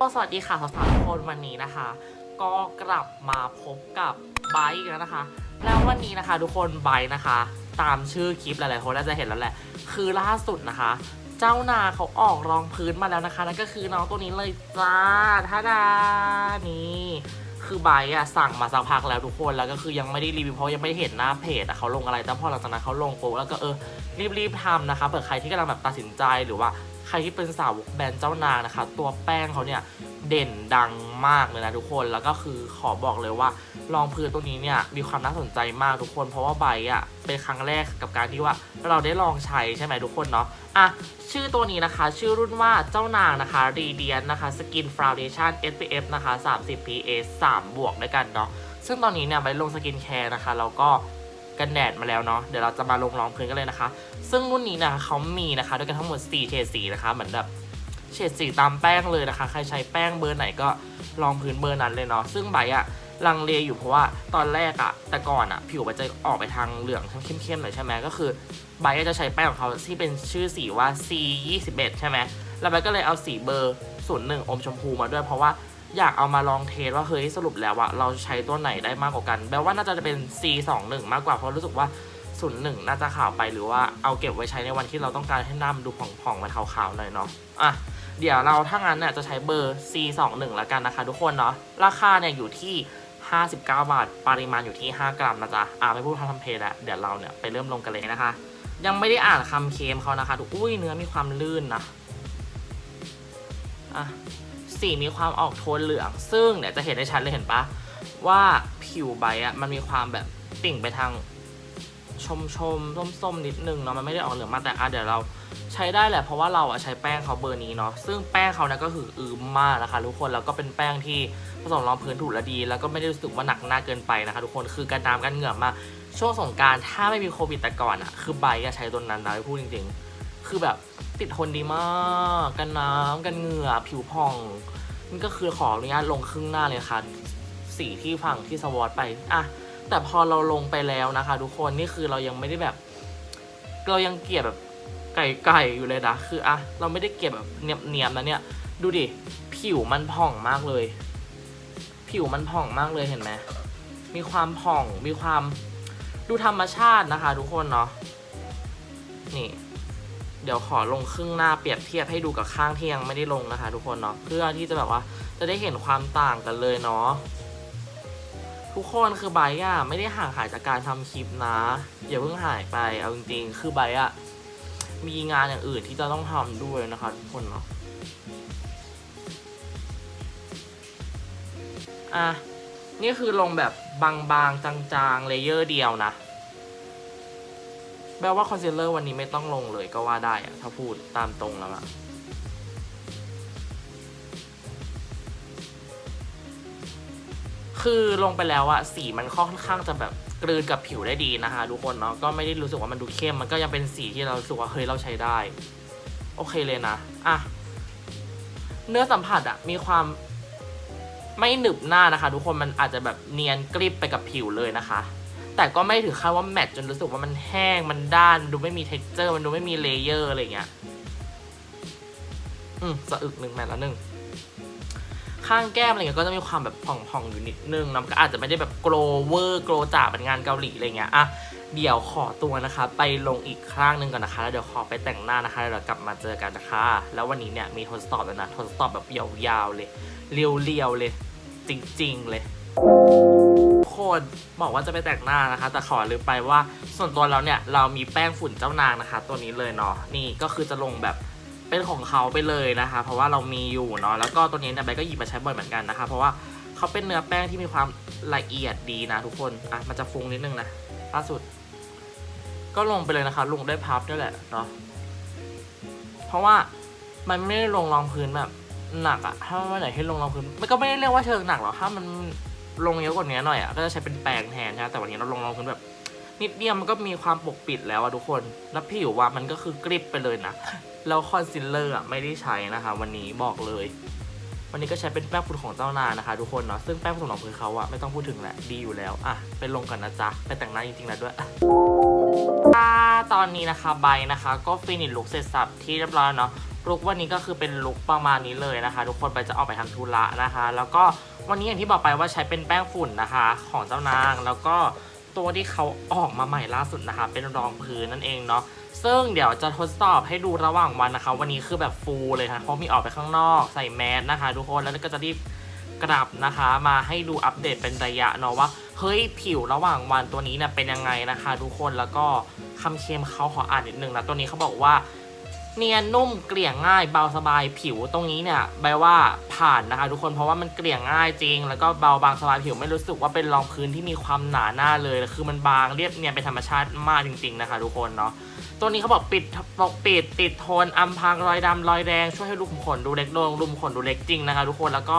ก็สวัสดีค่ะสาวๆทุกคนวันนี้นะคะ ก็กลับมาพบกับไบค์อีกแล้วนะคะ แล้ววันนี้นะคะ ทุกคนไบค์นะคะ ตามชื่อคลิปหลายๆคนน่าจะเห็นแล้วแหละ คือล่าสุดนะคะ เจ้านาเขาออกรองพื้นมาแล้วนะคะนั่นก็คือน้องตัวนี้เลยจ้าท่าดานี่คือไบค์อะสั่งมาสักพักแล้วทุกคนแล้วก็คือยังไม่ได้รีวิวเพราะยังไม่ได้เห็นหน้าเพจอะเขาลงอะไรแต่พอหลังจากนั้นเขาลงโปุ๊แล้วก็เออรีบๆทำนะคะเผื่อใครที่กำลังแบบตัดสินใจหรือว่า ใครที่เป็นสาวกแบรนด์เจ้านางนะคะ ตัวแป้งเขาเนี่ยเด่นดังมากเลยนะทุกคนแล้วก็คือขอบอกเลยว่ารองพื้นตัวนี้เนี่ยมีความน่าสนใจมากทุกคนเพราะว่าใบอะเป็นครั้งแรกกับการที่ว่าเราได้ลองใช้ใช่ไหมทุกคนเนาะอะชื่อตัวนี้นะคะ ชื่อรุ่นว่าเจ้านางนะคะ r a d i a n นะคะ Skin Foundation SPF นะคะ30 PA 3 บวกด้วยกันเนาะซึ่งตอนนี้เนี่ยใบลงสกินแคร์นะคะแล้วก็ กันแดดมาแล้วเนาะเดี๋ยวเราจะมาลงรองพื้นกันเลยนะคะ ซึ่งรุ่นนี้นะเขามีนะคะด้วยกันทั้งหมด4เฉดสีนะคะเหมือนแบบเฉดสีตามแป้งเลยนะคะ ใครใช้แป้งเบอร์ไหนก็ลองพื้นเบอร์นั้นเลยเนาะซึ่งใบอะลังเลอยู่เพราะว่าตอนแรกอะแต่ก่อนอะผิวใบจะออกไปทางเหลืองเข้มๆหน่อยใช่ไหมก็คือใบจะใช้แป้งของเขาที่เป็นชื่อสีว่า C 2 1ใช่ไหมแล้วใบก็เลยเอาสีเบอร์01อมชมพูมาด้วยเพราะว่า อยากเอามาลองเทสว่าเฮ้ยสรุปแล้วอะเราใช้ตัวไหนได้มากกว่ากันแปลว่าน่าจะเป็น C 2 1 มากกว่าเพราะรู้สึกว่าศูนย์หนึ่งน่าจะขาวไปหรือว่าเอาเก็บไว้ใช้ในวันที่เราต้องการให้น้ามันดูผ่องๆมาขาวๆหน่อยเนาะอะเดี๋ยวเราถ้างั้นเนี่ยจะใช้เบอร์ C 2 1 แล้วกันนะคะทุกคนเนาะราคาเนี่ยอยู่ที่ 59 บาท ปริมาณอยู่ที่ 5 กรัมนะจ๊ะอะไม่พูดทำเพลแล้วเดี๋ยวเราเนี่ยไปเริ่มลงกันเลยนะคะ ยังไม่ได้อ่านคำเคมเขานะคะดูอุ้ยเนื้อมีความลื่นนะอะ สีมีความออกโทนเหลือง ซึ่งเนี่ยจะเห็นได้ชัดเลยเห็นปะว่าผิวใบอะมันมีความแบบติ่งไปทางชมชมส้มส้มๆนิดนึงเนาะมันไม่ได้ออกเหลืองมากแต่อะเดี๋ยวเราใช้ได้แหละเพราะว่าเราอะใช้แป้งเขาเบอร์นี้เนาะซึ่งแป้งเขาเนี่ยก็คืออืมมากนะคะทุกคนแล้วก็เป็นแป้งที่ผสมรองพื้นถูกและดี แล้วก็ไม่ได้รู้สึกว่าหนักหน้าเกินไปนะคะ ทุกคนคือการน้ำกันเหงื่อมากช่วงสงการถ้าไม่มีโควิดแต่ก่อนอะคือใบอะใช้ตัวนั้นนะพูดจริงๆ คือแบบติดทนดีมากกันน้ำกันเหงื่อผิวพองนี่ก็คือขออนุญาตลงครึ่งหน้าเลยค่ะสีที่ฝั่งที่สวอตไปอะแต่พอเราลงไปแล้วนะคะ ทุกคนนี่คือเรายังไม่ได้แบบ เรายังเกลียดแบบไก่ๆอยู่เลยนะคืออะเราไม่ได้เกลียดแบบเนียมๆนะเนี่ย ดูดิผิวมันผ่องมากเลย ผิวมันผ่องมากเลยเห็นไหมมีความผ่องมีความดูธรรมชาตินะคะ ทุกคนเนาะนี่ เดี๋ยวขอลงครึ่งหน้าเปรียบเทียบให้ดูกับข้างที่ยังไม่ได้ลงนะคะทุกคนเนาะเพื่อที่จะแบบว่าจะได้เห็นความต่างกันเลยเนาะทุกคนคือไบอะไม่ได้ห่างหายจากการทำคลิปนะอย่าเพิ่งหายไปเอาจริงๆคือไบอะมีงานอย่างอื่นที่จะต้องทำด้วยนะคะทุกคนเนาะอะนี่คือลงแบบบางๆจางๆเลเยอร์เดียวนะ แปลว่าคอนซีลเลอร์วันนี้ไม่ต้องลงเลยก็ว่าได้อะถ้าพูดตามตรงแล้วอะคือลงไปแล้วอะสีมันค่อนข้างจะแบบกลืนกับผิวได้ดีนะคะทุกคนเนาะก็ไม่ได้รู้สึกว่ามันดูเข้มมันก็ยังเป็นสีที่เราสึกว่าเฮ้ยเราใช้ได้ โอเคเลยนะอะเนื้อสัมผัสอะมีความไม่หนึบหน้านะคะ ทุกคนมันอาจจะแบบเนียนกริบไปกับผิวเลยนะคะ แต่ก็ไม่ถึงขั้นว่าแมทจนรู้สึกว่ามันแห้งมันด้านมันดูไม่มี t e x t อร์ มันดูไม่มีเลเยอร์อะไรเงี้ย อืมสะอึกหนึ่งแมทละหนึ่งข้างแก้มอะไรเงี้ยก็จะมีความแบบผ่องๆอยู่นิดนึงนะมันก็อาจจะไม่ได้แบบโกลเวอร์โกลจ่าเป็นงานเกาหลีอะไรเงี้ยอะเดี๋ยวขอตัวนะคะ ไปลงอีกครั้งหนึ่งก่อนนะคะ แล้วเดี๋ยวขอไปแต่งหน้านะคะแล้วเดี๋ยวกลับมาเจอกันนะคะ แล้ววันนี้เนี่ยมีทดสอบแล้วนะทดสอบแบบยาวๆเลยเรียวๆเลย จริงๆเลย คนบอกว่าจะไปแต่งหน้านะคะ แต่ขอลืมไปว่าส่วนตัวเราเนี่ยเรามีแป้งฝุ่นเจ้านางนะคะ ตัวนี้เลยเนาะนี่ก็คือจะลงแบบเป็นของเขาไปเลยนะคะ เพราะว่าเรามีอยู่เนาะแล้วก็ตัวนี้เนี่ยใบก็หยิบมาใช้บ่อยเหมือนกันนะคะ เพราะว่าเขาเป็นเนื้อแป้งที่มีความละเอียดดีนะทุกคนอะมันจะฟุ้งนิดนึงนะล่าสุด ก็ลงไปเลยนะคะ ลงด้วยพับด้วยแหละเนาะเพราะว่ามันไม่ได้ลงรองพื้นแบบหนักอะถ้าวันไหนให้ลงรองพื้นมันก็ไม่ได้เรียกว่าเชิงหนักหรอกถ้ามัน ลงเยอะกว่านี้หน่อยอะก็จะใช้เป็นแปรงแทนนะแต่วันนี้เราลงรองพื้นแบบนิดเดียวมันก็มีความปกปิดแล้วอะทุกคน แล้วผิวว่ามันก็คือกริบไปเลยนะ แล้วคอนซีลเลอร์อะไม่ได้ใช้นะคะ วันนี้บอกเลย วันนี้ก็ใช้เป็นแป้งฝุ่นของเจ้านางนะคะ ทุกคนเนาะ ซึ่งแป้งฝุ่นของพื้นเขาอะไม่ต้องพูดถึงแหละ ดีอยู่แล้ว อะ ไปลงกันนะจ๊ะ ไปแต่งหน้าจริงๆแล้วด้วยตอนนี้นะคะใบนะคะ ก็ฟินิชลุกเสร็จสับที่เรียบร้อยเนาะ ลุกวันนี้ก็คือเป็นลุกประมาณนี้เลยนะคะ ทุกคนไปจะออกไปทำธุระนะคะ แล้วก็วันนี้อย่างที่บอกไปว่าใช้เป็นแป้งฝุ่นนะคะ ของเจ้านางแล้วก็ตัวที่เขาออกมาใหม่ล่าสุดนะคะ เป็นรองพื้นนั่นเองเนาะซึ่งเดี๋ยวจะทดสอบให้ดูระหว่างวันนะคะ วันนี้คือแบบฟูลเลยค่ะเพราะมีออกไปข้างนอกใส่แมสนะคะ ทุกคนแล้วก็จะรีบกลับนะคะ มาให้ดูอัปเดตเป็นระยะเนาะว่าเฮ้ยผิวระหว่างวันตัวนี้เนี่ยเป็นยังไงนะคะ ทุกคนแล้วก็คำเค็มเขาขออ่านนิดนึงนะตัวนี้เขาบอกว่า เนียนนุ่มเกลี่ยง่ายเบาสบายผิวตรงนี้เนี่ยใบว่าผ่านนะคะทุกคนเพราะว่ามันเกลี่ยง่ายจริง แล้วก็เบาบางสบายผิวไม่รู้สึกว่าเป็นรองพื้นที่มีความหนาหน้าเลย คือมันบางเรียบเนียนเป็นธรรมชาติมากจริง ๆนะคะ ทุกคนเนาะตัวนี้เขาบอกปิดปกปิดติดทนอำพางรอยดำรอยแดงช่วยให้รูขุมขนดูเล็กลงรูขุมขนดูเล็กจริงนะคะ ทุกคนแล้วก็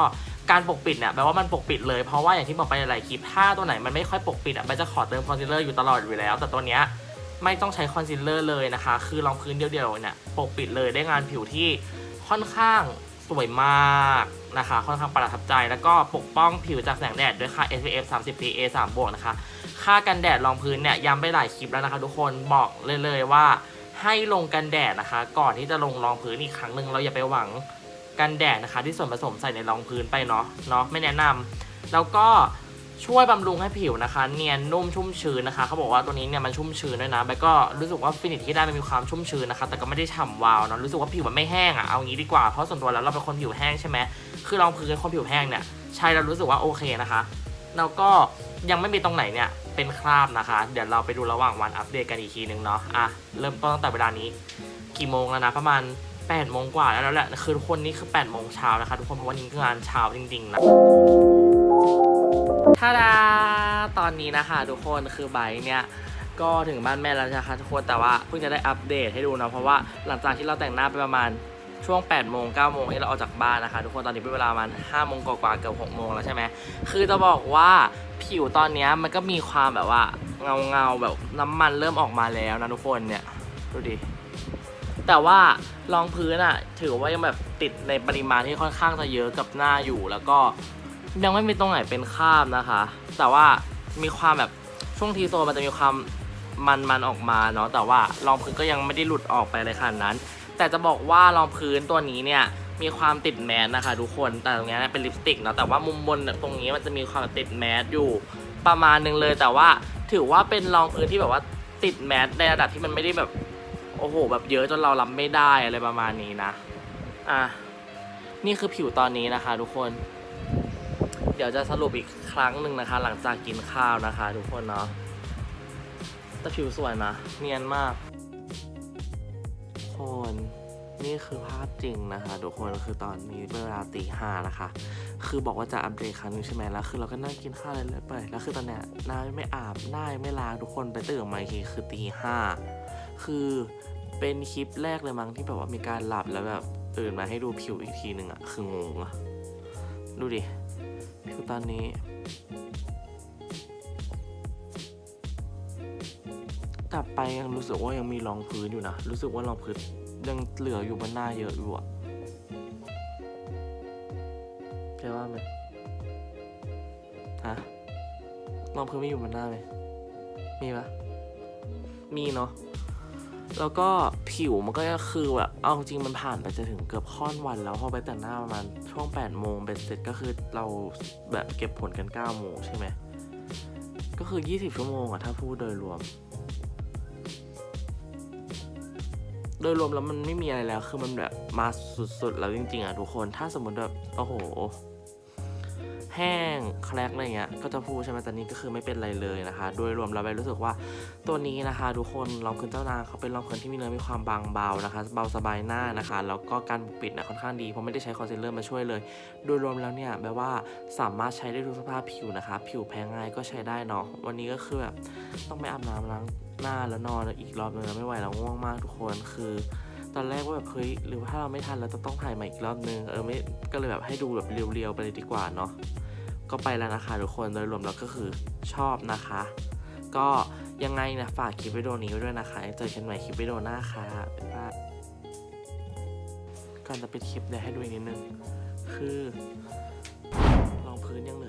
การปกปิดเนี่ยแปลว่ามันปกปิดเลยเพราะว่าอย่างที่บอกไปหลายคลิปถ้าตัวไหนมันไม่ค่อยปกปิดอะมันจะขอเติมคอนซีลเลอร์อยู่ตลอดอยู่แล้ว แต่ตัวเนี้ย ไม่ต้องใช้คอนซีลเลอร์เลยนะคะ คือรองพื้นเดียวๆเนี่ยปกปิดเลยได้งานผิวที่ค่อนข้างสวยมากนะคะ ค่อนข้างประทับใจ แล้วก็ปกป้องผิวจากแสงแดดด้วยค่า SPF 30 PA 3บวกนะคะ ค่ากันแดดรองพื้นเนี่ยย้ำไปหลายคลิปแล้วนะคะทุกคนบอกเลยเลยว่าให้ลงกันแดดนะคะ ก่อนที่จะลงรองพื้นอีกครั้งหนึ่งเราอย่าไปหวังกันแดดนะคะ ที่ส่วนผสมใส่ในรองพื้นไปเนาะเนาะไม่แนะนำแล้วก็ ช่วยบำรุงให้ผิวนะคะ เนียนนุ่มชุ่มชื้นนะคะเขาบอกว่าตัวนี้เนี่ยมันชุ่มชื้นด้วยนะแล้วก็รู้สึกว่าฟินิชที่ได้มันมีความชุ่มชื้นนะคะ แต่ก็ไม่ได้ฉ่ำวาวเนอะรู้สึกว่าผิวมันไม่แห้งอะ่ะเอางี้ดีกว่าเพราะส่วนตัวแล้วเราเป็นคนผิวแห้งใช่ไหมคือรองพื้นคนผิวแห้งเนี่ยใช้แล้วรู้สึกว่าโอเคนะคะแล้วก็ยังไม่มีตรงไหนเนี่ยเป็นคราบนะคะ เดี๋ยวเราไปดูระหว่างวันอัปเดตกันอีกทีนึงเนาะอะเริ่มต้นตั้งแต่เวลานี้กี่โมงแล้วนะประมาณ8โมงกว่าแล้วแหละคือทุกคนนี่คือ8โมงเช้านะคะทุกคนเพราะว่านี่คืองานเช้าจริงๆนะ ท่าดาตอนนี้นะคะทุกคนคือไบร์เนี่ยก็ถึงบ้านแม่แล้วนะคะทุกคนแต่ว่าเพิ่งจะได้อัปเดตให้ดูนะเพราะว่าหลังจากที่เราแต่งหน้าไปประมาณช่วง8โมง9โมงที่เราออกจากบ้านนะคะทุกคนตอนนี้เป็นเวลาประมาณ5โมงกว่าเกือบ6โมงแล้วใช่ไหมคือจะบอกว่าผิวตอนนี้มันก็มีความแบบว่าเงาเงาแบบน้ำมันเริ่มออกมาแล้วนะทุกคนเนี่ยดูดิแต่ว่ารองพื้นอะถือว่ายังแบบติดในปริมาณที่ค่อนข้างจะเยอะกับหน้าอยู่แล้วก็ ยังไม่มีตรงไหนเป็นคราบนะคะ แต่ว่ามีความแบบช่วงทีโซมันจะมีความมันมันๆออกมาเนาะแต่ว่ารองพื้นก็ยังไม่ได้หลุดออกไปเลยขนาดนั้น แต่จะบอกว่ารองพื้นตัวนี้เนี่ยมีความติดแมสนะคะทุกคนแต่ตรงเนี้ยเป็นลิปสติกเนาะแต่ว่ามุมบนตรงนี้มันจะมีความติดแมสอยู่ประมาณนึงเลย แต่ว่าถือว่าเป็นรองพื้นที่แบบว่าติดแมสในระดับที่มันไม่ได้แบบโอ้โห แบบเยอะจนเรารับไม่ได้อะไรประมาณนี้นะอะนี่คือผิวตอนนี้นะคะ ทุกคน เดี๋ยวจะสรุปอีกครั้งหนึ่งนะคะ หลังจากกินข้าวนะคะ ทุกคนเนาะแต่ผิวสวยนะเนียนมากคนนี่คือภาพจริงนะคะ ทุกคนคือตอนนี้เวลาตีห้านะคะ คือบอกว่าจะอัปเดตครั้งหนึงใช่ไหมแล้วคือเราก็นั่งกินข้าวเลยไปแล้วคือตอนเนี้ยหน้าไม่อาบหน้าไม่ล้างทุกคนไปตื่นมาอีกทีคือตีห้าคือเป็นคลิปแรกเลยมั้งที่แบบว่ามีการหลับแล้วแบบตื่นมาให้ดูผิวอีกทีหนึ่งอะคืองงอะดูดิ คือตอนนี้กลับไปยังรู้สึกว่ายังมีรองพื้นอยู่นะ รู้สึกว่ารองพื้นยังเหลืออยู่บนหน้าเยอะอยู่อะแกว่าไหมฮะรองพื้นไม่อยู่บนหน้าไหมมีปะมีเนาะ แล้วก็ผิวมันก็คือแบบเอาจริงมันผ่านไปจะถึงเกือบค่อนวันแล้วพอไปแต่งหน้าประมาณช่วง8โมงเป็นเสร็จก็คือเราแบบเก็บผลกัน9โมงใช่ไหมก็คือ 20 ชั่วโมงอะถ้าพูดโดยรวม โดยรวมแล้วมันไม่มีอะไรแล้ว คือมันแบบมาสุดๆ แล้วจริงๆอะทุกคน ถ้าสมมติแบบ โอ้โห แห้งแคลกอะไรเงี้ยก็จะพูดใช่ไหมแต่นี่ก็คือไม่เป็นไรเลยนะคะ โดยรวมเราไปรู้สึกว่าตัวนี้นะคะ ทุกคนรองพื้นเจ้านางเขาเป็นรองพื้นที่มีเนื้อมีความบางเบานะคะ เบาสบายหน้านะคะ แล้วก็การปกปิดนะค่อนข้างดีเพราะไม่ได้ใช้คอนซีลเลอร์มาช่วยเลย โดยรวมแล้วเนี่ยแบบว่าสามารถใช้ได้ทุกสภาพผิวนะคะ ผิวแพ้ง่ายก็ใช้ได้เนาะวันนี้ก็คือแบบต้องไปอาบน้ำล้างหน้าแล้วนอนอีกรอบนึงแล้วไม่ไหวแล้วง่วงมากทุกคนคือ ตอนแรกว่าแบบเฮ้ยหรือว่าถ้าเราไม่ทันเราจะต้องถ่ายใหม่อีกรอบนึงเออไม่ก็เลยแบบให้ดูแบบเรียวๆไปเลยดีกว่าเนาะก็ไปแล้วนะคะทุกคนโดยรวมแล้วก็คือชอบนะคะ ก็ยังไงนะฝากคลิปวิดีโอนี้ไว้ด้วยนะคะเจอกันใหม่คลิปวิดีโอหน้าค่ะบ๊ายบายก่อนจะปิดคลิปเดี๋ยวให้ดูอีกนิดนึงคือรองพื้นยังเหลือ